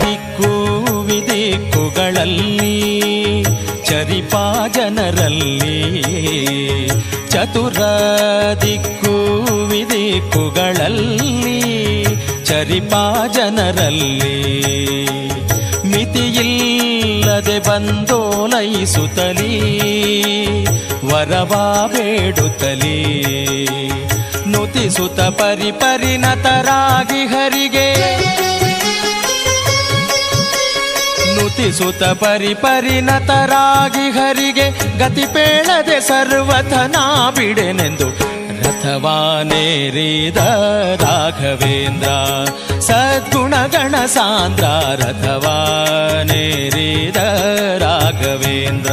ದಿಕ್ಕು ವಿದಿಕ್ಕುಗಳಲ್ಲಿ ಚರಿಪಾ ಜನರಲ್ಲಿ. ಚತುರ ದಿಕ್ಕು ವಿದಿಕ್ಕುಗಳಲ್ಲಿ ಚರಿಪಾ ಜನರಲ್ಲಿ. ಮಿತಿಯಿಲ್ಲದೆ ಬಂದೋಲೈಸುತ್ತಲೀ ವರವಾ ಬೇಡುತ್ತಲೀ. ನುತಿಸುತ್ತ ಪರಿಪರಿಣತರಾಗಿ ಹರಿಗೆ ನುತಿಸುತ್ತ ಪರಿಪರಿಣತರಾಗಿ ಹರಿಗೆ ಗತಿ ಪೇಳದೆ ಸರ್ವಥನಾ ಬಿಡೆನೆಂದು ರಥವಾನೇರಿದ ರಾಘವೇಂದ್ರ. ಸದ್ಗುಣಗಣ ಸಾಂದ್ರ ರಥವಾನೇರಿದ ರಾಘವೇಂದ್ರ.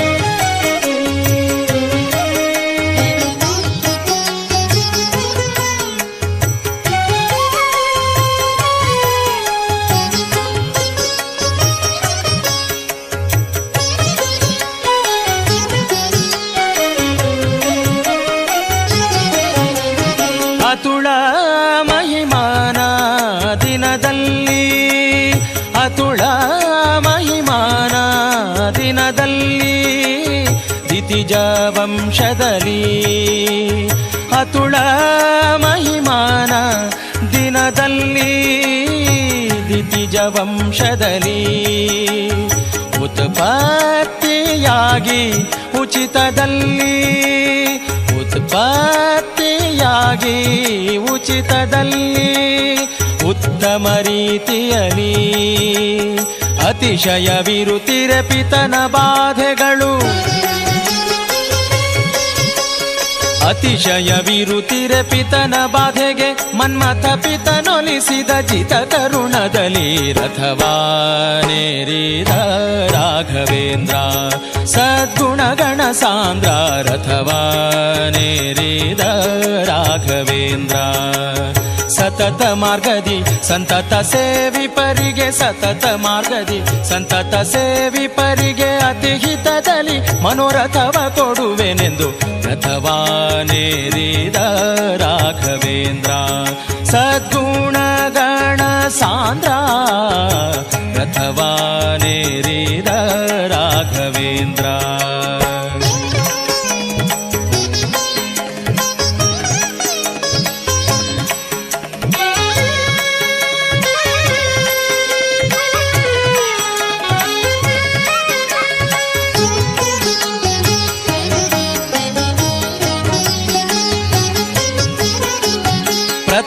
ಮಹಿಮಾನ ದಿನದಲ್ಲಿ ಅತುಳ ಮಹಿಮಾನ ದಿನದಲ್ಲಿ ದಿತಿಜ ವಂಶದಲ್ಲಿ ಅತುಳ ಮಹಿಮಾನ ದಿನದಲ್ಲಿ ದಿತಿಜ ವಂಶದಲ್ಲಿ ಉತ್ಪತ್ತಿಯಾಗಿ ಉಚಿತದಲ್ಲಿ ಉತ್ಪತ್ತಿಯಾಗಿ ಉಚಿತದಲ್ಲಿ ಉತ್ತಮ ರೀತಿಯಲ್ಲಿ ಅತಿಶಯ ವಿರುತಿರ ಪಿತನ ಬಾಧೆಗಳು ಅತಿಶಯ ವಿರುತಿರ ಪಿತನ ಬಾಧೆಗೆ ಮನ್ಮಥ ಪಿತನೊಲಿಸಿದ ಜಿತ ತರುಣದಲ್ಲಿ ರಥವಾನೇರಿದ ರಾಘವೇಂದ್ರ. ಸದ್ಗುಣಗಣ ಸಾಂದ್ರ ರಥವಾನೇರಿದ ರಾಘವೇಂದ್ರ. ಸತತ ಮಾರ್ಗದಿ, ಸಂತತ ಸೇವಿಪರಿಗೆ ಸತತ ಮಾರ್ಗದಿ, ಸಂತತ ಸೇವಿಪರಿಗೆ ಅತಿಹಿತದಲ್ಲಿ ಮನೋರಥವ ಕೊಡುವೆನೆಂದು ರಥವಾನೇರಿದ ರಾಘವೇಂದ್ರ. ಸದ್ಗುಣಗಣ ಸಾಂದ್ರ ರಥವಾನೇರಿದ ರಾಘವೇಂದ್ರ.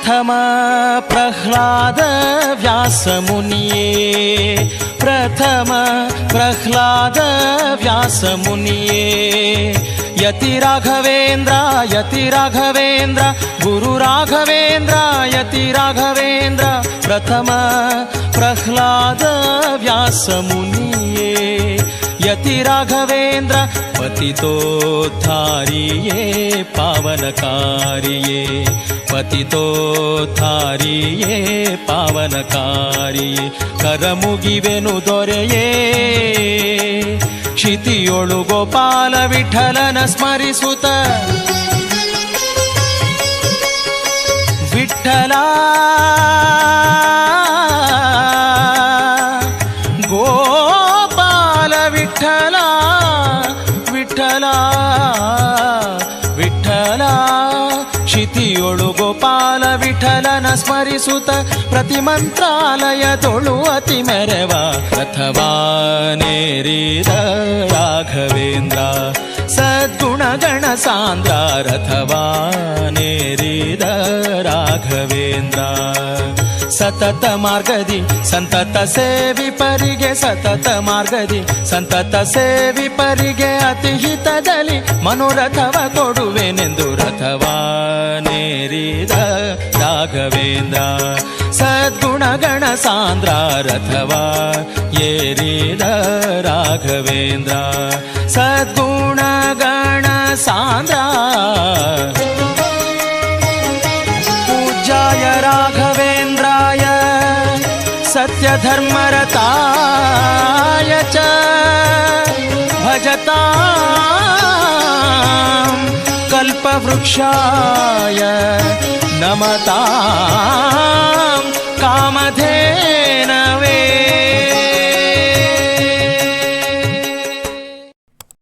प्रथम प्रह्लाद व्यासमुनिये प्रथम प्रह्लाद व्यासमुनिये यति राघवेन्द्र यति राघवेन्द्र गुरु राघवेन्द्र यति राघवेन्द्र प्रथम प्रह्लाद व्यासमुनिये ಜಗತಿ ರಾಘವೇಂದ್ರ ಪತಿತೋಧಾರಿಯೇ ಪಾವನಕಾರಿಯೇ. ಪತಿತೋಧಾರಿಯೇ ಪಾವನಕಾರಿಯೇ. ಕರಮುಗಿವೆನು ದೊರೆಯೇ. ಕ್ಷಿತಿಯೊಳು ಗೋಪಾಲ ವಿಠಲನ ಸ್ಮರಿಸುತ್ತ. ವಿಠಲಾ ವಿಠಲನ ಸ್ಮರಿಸುತ್ತ ಪ್ರತಿ ಮಂತ್ರಾಲಯದೊಳು ಅತಿ ಮೆರವ ಅಥವಾ ನೇರಿದ ರಾಘವೇಂದ್ರ. ಸದ್ಗುಣಗಣ ಸಾಂದ್ರ ರಥವಾ ನೇರಿದ ರಾಘವೇಂದ್ರ. ಸತತ ಮಾರ್ಗದಿ, ಸಂತತ ಸೇವಿ ಪರಿಗೆ, ಸತತ ಮಾರ್ಗದಿ, ಸಂತತ ಸೇವಿ ಪರಿಗೆ ಅತಿ ಹಿತದಲ್ಲಿ ಮನೋರಥವ ಕೊಡುವೆನೆಂದು ರಥವಾ ನೇರಿದ राघवेंद्रा सद्गुणगण सान्द्रा रथवा येरील राघवेन्द्रा सद्गुणगण सान्द्रा पूज्याय राघवेन्द्राय सत्यधर्मरताय च भजता कल्पवृक्षाय। नमतां कामधे